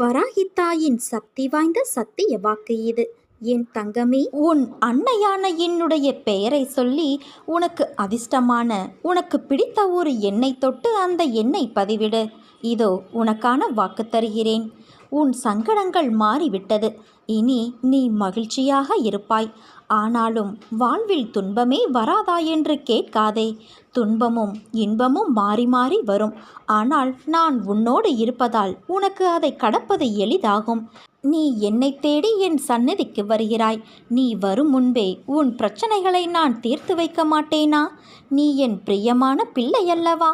வராகித்தாயின் சக்தி வாய்ந்த சத்திய வாக்கு இது. என் தங்கமே உன் அன்னையான என்னுடைய பெயரை சொல்லி உனக்கு அதிர்ஷ்டமான உனக்கு பிடித்த ஒரு எண்ணெய் தொட்டு அந்த எண்ணெய் பதிவிடு. இதோ உனக்கான வாக்கு தருகிறேன். உன் சங்கடங்கள் மாறிவிட்டது. இனி நீ மகிழ்ச்சியாக இருப்பாய். ஆனாலும் வாழ்வில் துன்பமே வராதா என்று கேட்காதே. துன்பமும் இன்பமும் மாறி மாறி வரும். ஆனால் நான் உன்னோடு இருப்பதால் உனக்கு அதை கடப்பது எளிதாகும். நீ என்னை தேடி என் சந்நிதிக்கு வருகிறாய். நீ வரும் முன்பே உன் பிரச்சனைகளை நான் தீர்த்து வைக்க மாட்டேனா? நீ என் பிரியமான பிள்ளையல்லவா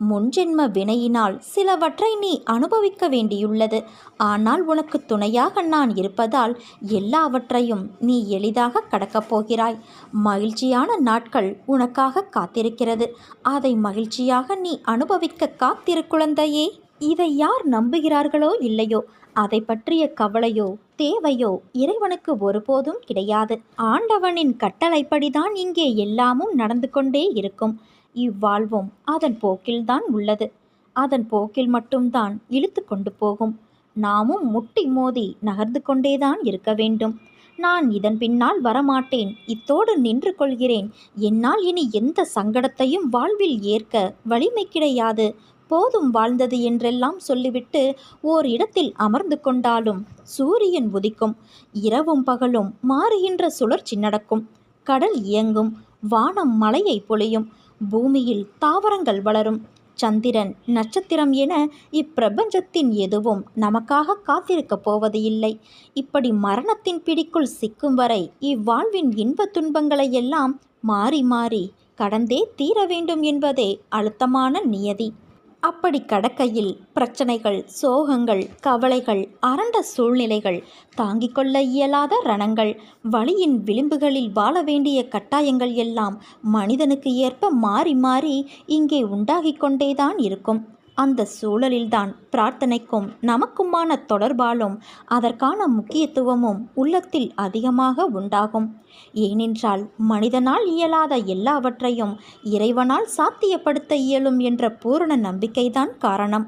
முன்ஜென்ம வினையினால் சிலவற்றை நீ அனுபவிக்க வேண்டியுள்ளது. ஆனால் உனக்கு துணையாக நான் இருப்பதால் எல்லாவற்றையும் நீ எளிதாக கடக்கப் போகிறாய். மகிழ்ச்சியான நாட்கள் உனக்காக காத்திருக்கிறது. அதை மகிழ்ச்சியாக நீ அனுபவிக்க காத்திரு குழந்தையே இதை யார் நம்புகிறார்களோ இல்லையோ அதை பற்றிய கவலையோ தேவையோ இறைவனுக்கு ஒருபோதும் கிடையாது. ஆண்டவனின் கட்டளைப்படிதான் இங்கே எல்லாமும் நடந்து கொண்டே இருக்கும். இவ்வாழ்வும். அதன் போக்கில்தான் உள்ளது. அதன் போக்கில் மட்டும்தான் இழுத்து கொண்டு போகும். நாமும் முட்டி மோதி நகர்ந்து கொண்டேதான் இருக்க வேண்டும். நான் இதன் பின்னால் வரமாட்டேன். இத்தோடு நின்று கொள்கிறேன். என்னால் இனி எந்த சங்கடத்தையும் வாழ்வில் ஏற்க வலிமை கிடையாது. போதும் வாழ்ந்தது என்றெல்லாம் சொல்லிவிட்டு ஓர் இடத்தில் அமர்ந்து கொண்டாலும் சூரியன் உதிக்கும். இரவும் பகலும் மாறுகின்ற சுழற்சி நடக்கும். கடல் இயங்கும். வானம் மலையை பொழியும். பூமியில் தாவரங்கள் வளரும். சந்திரன் நட்சத்திரம் என இப்பிரபஞ்சத்தின் எதுவும் நமக்காக காத்திருக்கப் போவது இல்லை. இப்படி மரணத்தின் பிடிக்குள் சிக்கும் வரை இவ்வாழ்வின் இன்ப துன்பங்களை எல்லாம் மாறி மாறி கடந்தே தீர வேண்டும் என்பதே அழுத்தமான நியதி. அப்படி கடக்கையில் பிரச்சனைகள் சோகங்கள் கவலைகள் அரண்ட சூழ்நிலைகள் தாங்கிக் கொள்ள இயலாத ரணங்கள் வழியின் விளிம்புகளில் வாழ வேண்டிய கட்டாயங்கள் எல்லாம் மனிதனுக்கு ஏற்ப மாறி மாறி இங்கே உண்டாகிக் கொண்டேதான் இருக்கும். அந்த சூழலில்தான் பிரார்த்தனைக்கும் நமக்குமான தொடர்பாலும் அதற்கான முக்கியத்துவமும் உள்ளத்தில் அதிகமாக உண்டாகும். ஏனென்றால் மனிதனால் இயலாத எல்லாவற்றையும் இறைவனால் சாத்தியப்படுத்த இயலும் என்ற பூரண நம்பிக்கைதான் காரணம்.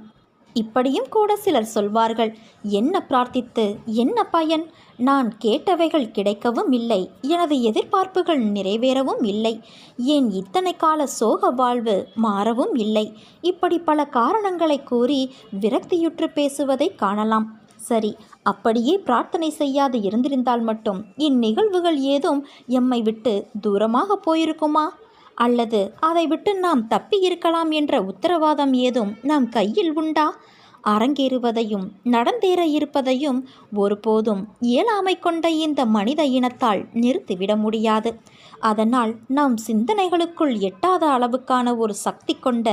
இப்படியும் கூட சிலர் சொல்வார்கள் என்ன பிரார்த்தித்து என்ன பயன்? நான் கேட்டவைகள் கிடைக்கவும் இல்லை எனது எதிர்பார்ப்புகள் நிறைவேறவும் இல்லை ஏன் இத்தனை கால சோக வாழ்வு மாறவும் இல்லை? இப்படி பல காரணங்களை கூறி விரக்தியுற்று பேசுவதை காணலாம். சரி அப்படியே பிரார்த்தனை செய்யாது இருந்திருந்தால் மட்டும் இந்நிகழ்வுகள் ஏதும் எம்மை விட்டு தூரமாக போயிருக்குமா? அல்லது அதை விட்டு நாம் தப்பி இருக்கலாம் என்ற உத்தரவாதம் ஏதும் நம் கையில் உண்டா? அரங்கேறுவதையும் நடந்தேற இருப்பதையும் ஒருபோதும் இயலாமை கொண்ட இந்த மனித இனத்தால் நிறுத்திவிட முடியாது. அதனால் நாம் சிந்தனைகளுக்குள் எட்டாத அளவுக்கான ஒரு சக்தி கொண்ட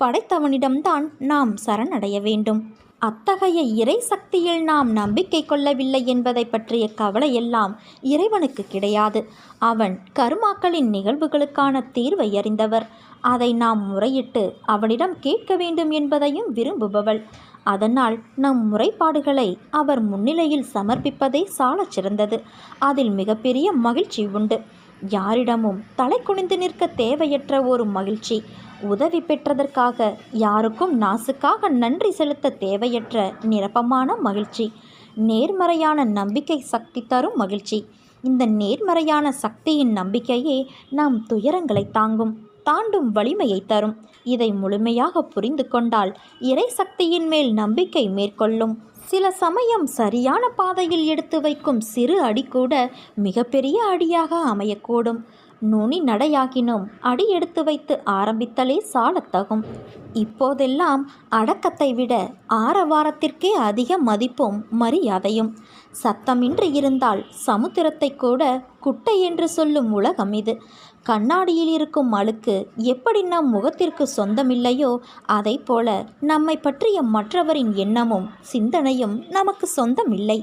படைத்தவனிடம்தான் நாம் சரணடைய வேண்டும். அத்தகைய இறை சக்தியில் நாம் நம்பிக்கை கொள்ளவில்லை என்பதை பற்றிய கவலையெல்லாம் இறைவனுக்கு கிடையாது. அவன் கருமாக்களின் நிகழ்வுகளுக்கான தீர்வை அறிந்தவர். அதை நாம் முறையிட்டு அவனிடம் கேட்க வேண்டும் என்பதையும் விரும்புபவள். அதனால் நம் முறைப்பாடுகளை அவர் முன்னிலையில் சமர்ப்பிப்பதே சாலச் சிறந்தது அதில் மிகப்பெரிய மகிழ்ச்சி உண்டு. யாரிடமும் தலை குனிந்து நிற்க தேவையற்ற ஒரு மகிழ்ச்சி. உதவி பெற்றதற்காக யாருக்கும் நாசுக்காக நன்றி செலுத்த தேவையற்ற நிரப்பமான மகிழ்ச்சி. நேர்மறையான நம்பிக்கை சக்தி தரும் மகிழ்ச்சி. இந்த நேர்மறையான சக்தியின் நம்பிக்கையே நாம் துயரங்களை தாங்கும் தாண்டும் வலிமையை தரும். இதை முழுமையாக புரிந்து கொண்டால் இறை சக்தியின் மேல் நம்பிக்கை மேற்கொள்ளும். சில சமயம் சரியான பாதையில் எடுத்து வைக்கும் சிறு அடி கூட மிகப்பெரிய அடியாக அமையக்கூடும். நுனி நடையாகினும். அடி எடுத்து வைத்து ஆரம்பித்தலே சாலத்தகும். இப்போதெல்லாம் அடக்கத்தை விட ஆரவாரத்திற்கே அதிக மதிப்பும் மரியாதையும். சத்தமின்றி இருந்தால் சமுத்திரத்தை கூட குட்டை என்று சொல்லும் உலகம் இது. கண்ணாடியில் இருக்கும் அழுக்கு எப்படி நம் முகத்திற்கு சொந்தமில்லையோ அதை போல நம்மை பற்றிய மற்றவரின் எண்ணமும் சிந்தனையும் நமக்கு சொந்தமில்லை.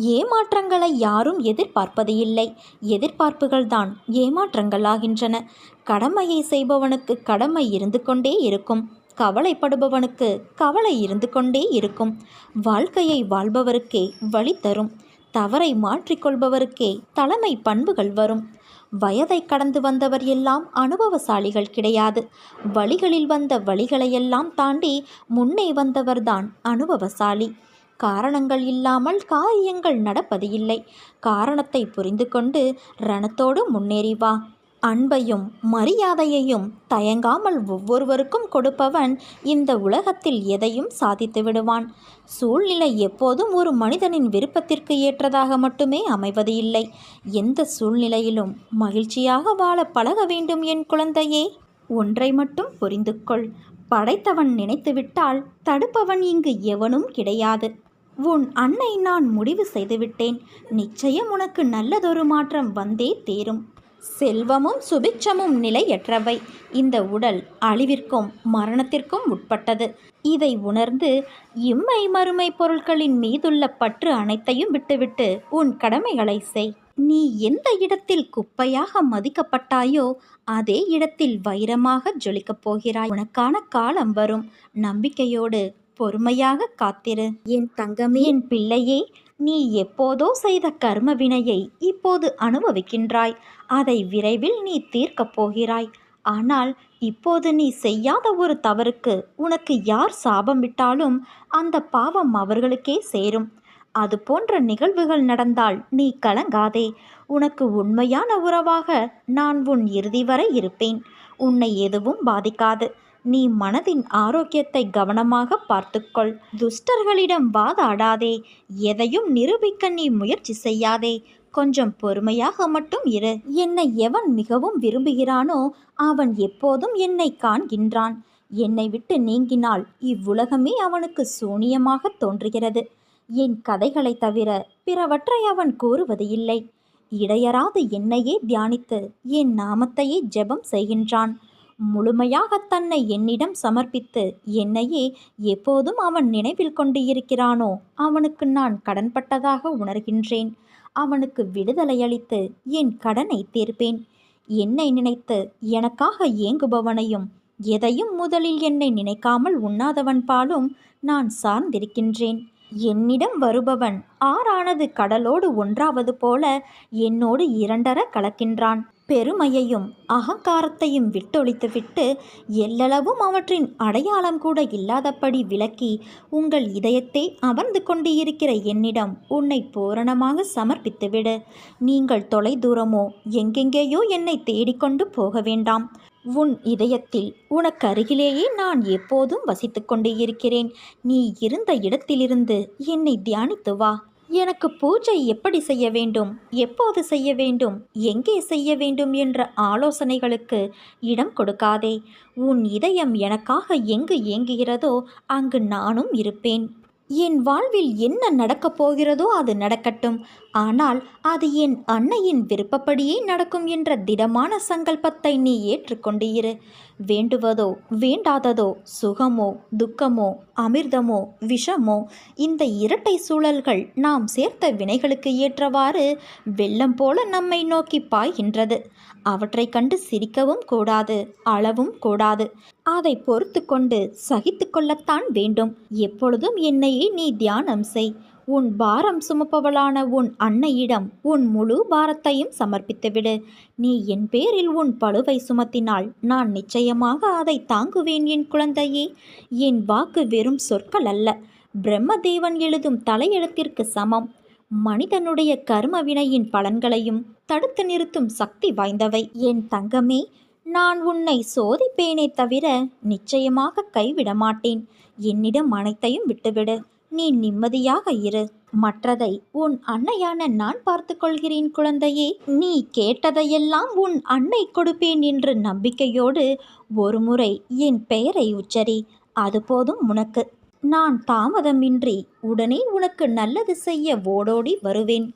ஏமாற்றங்களை யாரும் எதிர்பார்ப்பது இல்லை எதிர்பார்ப்புகள்தான் ஏமாற்றங்களாகின்றன. கடமையை செய்பவனுக்கு கடமை இருந்து கொண்டே இருக்கும். கவலைப்படுபவனுக்கு கவலை இருந்து கொண்டே இருக்கும். வாழ்க்கையை வாழ்பவருக்கே வழி தரும். தவறை மாற்றிக்கொள்பவருக்கே தலைமை பண்புகள் வரும். வயதை கடந்து வந்தவர் எல்லாம் அனுபவசாலிகள் கிடையாது. வழிகளில் வந்த வழிகளையெல்லாம் தாண்டி முன்னே வந்தவர்தான் அனுபவசாலி. காரணங்கள் இல்லாமல் காரியங்கள் நடப்பது இல்லை காரணத்தை புரிந்து கொண்டு ரணத்தோடு முன்னேறி வா. அன்பையும் மரியாதையையும் தயங்காமல் ஒவ்வொருவருக்கும் கொடுப்பவன் இந்த உலகத்தில் எதையும் சாதித்து விடுவான். சூழ்நிலை எப்போதும் ஒரு மனிதனின் விருப்பத்திற்கு ஏற்றதாக மட்டுமே அமைவது இல்லை. எந்த சூழ்நிலையிலும் மகிழ்ச்சியாக வாழ பழக வேண்டும் என் குழந்தையே. ஒன்றை மட்டும் புரிந்து கொள் படைத்தவன் நினைத்துவிட்டால் தடுப்பவன் இங்கு எவனும் கிடையாது. உன் அன்னை நான் முடிவு செய்துவிட்டேன். நிச்சயம் உனக்கு நல்லதொரு மாற்றம் வந்தே தேரும். செல்வமும் சுபிட்சமும் நிலையற்றவை. இந்த உடல் அழிவிற்கும் மரணத்திற்கும் உட்பட்டது. இதை உணர்ந்து இம்மை மறுமை பொருட்களின் மீதுள்ள பற்று அனைத்தையும் விட்டுவிட்டு உன் கடமைகளை செய். நீ எந்த இடத்தில் குப்பையாக மதிக்கப்பட்டாயோ அதே இடத்தில் வைரமாக ஜொலிக்கப் போகிறாய். உனக்கான காலம் வரும். நம்பிக்கையோடு பொறுமையாக காத்திரு. என் தங்கமே என் பிள்ளையே நீ எப்போதோ செய்த கர்ம வினையை இப்போது அனுபவிக்கின்றாய். அதை விரைவில் நீ தீர்க்கப் போகிறாய். ஆனால் இப்போது நீ செய்யாத ஒரு தவறுக்கு உனக்கு யார் சாபம் விட்டாலும் அந்த பாவம் அவர்களுக்கே சேரும். அது போன்ற நிகழ்வுகள் நடந்தால் நீ கலங்காதே. உனக்கு உண்மையான உறவாக நான் உன் இறுதி வரை இருப்பேன். உன்னை எதுவும் பாதிக்காது. நீ மனதின் ஆரோக்கியத்தை கவனமாக பார்த்துக்கொள். துஷ்டர்களிடம் வாதாடாதே. எதையும் நிரூபிக்க நீ முயற்சி செய்யாதே. கொஞ்சம் பொறுமையாக மட்டும் இரு. என்னை எவன் மிகவும் விரும்புகிறானோ அவன் எப்போதும் என்னை காண்கின்றான். என்னை விட்டு நீங்கினால் இவ்வுலகமே அவனுக்கு சூனியமாக தோன்றுகிறது. என் கதைகளை தவிர பிறவற்றை அவன் கூறுவது இல்லை இடையராது என்னையே தியானித்து என் நாமத்தையே ஜெபம் செய்கின்றான். முழுமையாக தன்னை என்னிடம் சமர்ப்பித்து என்னையே எப்போதும் அவன் நினைவில் கொண்டு இருக்கிறானோ அவனுக்கு நான் கடன்பட்டதாக உணர்கின்றேன். அவனுக்கு விடுதலை அளித்து என் கடனை தீர்ப்பேன். என்னை நினைத்து எனக்காக ஏங்குபவனையும் எதையும் முதலில் என்னை நினைக்காமல் உண்ணாதவன் பாலும் நான் சார்ந்திருக்கின்றேன். என்னிடம் வருபவன் ஆறானது கடலோடு ஒன்றாவது போல என்னோடு இரண்டர கலக்கின்றான். பெருமையையும் அகங்காரத்தையும் விட்டொழித்துவிட்டு எல்லளவும் அவற்றின் அடையாளம் கூட இல்லாதபடி விலக்கி உங்கள் இதயத்தை அமர்ந்து கொண்டு இருக்கிற என்னிடம் உன்னை பூரணமாக சமர்ப்பித்துவிடு. நீங்கள் தொலைதூரமோ எங்கெங்கேயோ என்னை தேடிக்கொண்டு போக வேண்டாம். உன் இதயத்தில் உனக்கு அருகிலேயே நான் எப்போதும் வசித்து கொண்டே இருக்கிறேன். நீ இருந்த இடத்திலிருந்து என்னை தியானித்து வா. எனக்கு பூஜை எப்படி செய்ய வேண்டும்? எப்போது செய்ய வேண்டும்? எங்கே செய்ய வேண்டும் என்ற ஆலோசனைகளுக்கு இடம் கொடுக்காதே. உன் இதயம் எனக்காக எங்கு ஏங்குகிறதோ அங்கு நானும் இருப்பேன். என் வாழ்வில் என்ன நடக்கப் போகிறதோ அது நடக்கட்டும். ஆனால் அது என் அன்னையின் விருப்பப்படியே நடக்கும் என்ற திடமான சங்கல்பத்தை நீ ஏற்றுக்கொண்டு இரு வேண்டுவதோ வேண்டாததோ சுகமோ துக்கமோ அமிர்தமோ விஷமோ இந்த இரட்டை சூழல்கள் நாம் சேர்த்த வினைகளுக்கு ஏற்றவாறு வெள்ளம் போல நம்மை நோக்கி பாய்கின்றது. அவற்றை கண்டு சிரிக்கவும் கூடாது அளவும் கூடாது. அதை பொறுத்து கொண்டு சகித்து கொள்ளத்தான் வேண்டும். எப்பொழுதும் என்னையே நீ தியானம் செய். உன் பாரம் சுமப்பவளான உன் அன்னையிடம் உன் முழு பாரத்தையும் சமர்ப்பித்துவிடு. நீ என் பேரில் உன் பழுவை சுமத்தினால் நான் நிச்சயமாக அதை தாங்குவேன் என் குழந்தையே. என் வாக்கு வெறும் சொற்கள் அல்ல. பிரம்மதேவன் எழுதும் தலையெழுத்திற்கு சமம். மனிதனுடைய கர்ம வினையின் பலன்களையும் தடுத்து நிறுத்தும் சக்தி வாய்ந்தவை. என் தங்கமே நான் உன்னை சோதிப்பேனே தவிர நிச்சயமாக கைவிட மாட்டேன் என்னிடம் அனைத்தையும் விட்டுவிடு. நீ நிம்மதியாக இரு. மற்றதை உன் அன்னையான நான் பார்த்து கொள்கிறேன் குழந்தையே. நீ கேட்டதையெல்லாம் உன் அன்னை கொடுப்பேன் என்று நம்பிக்கையோடு ஒருமுறை என் பெயரை உச்சரி. அது போதும் உனக்கு. நான் தாமதமின்றி உடனே உனக்கு நல்லது செய்ய ஓடோடி வருவேன்.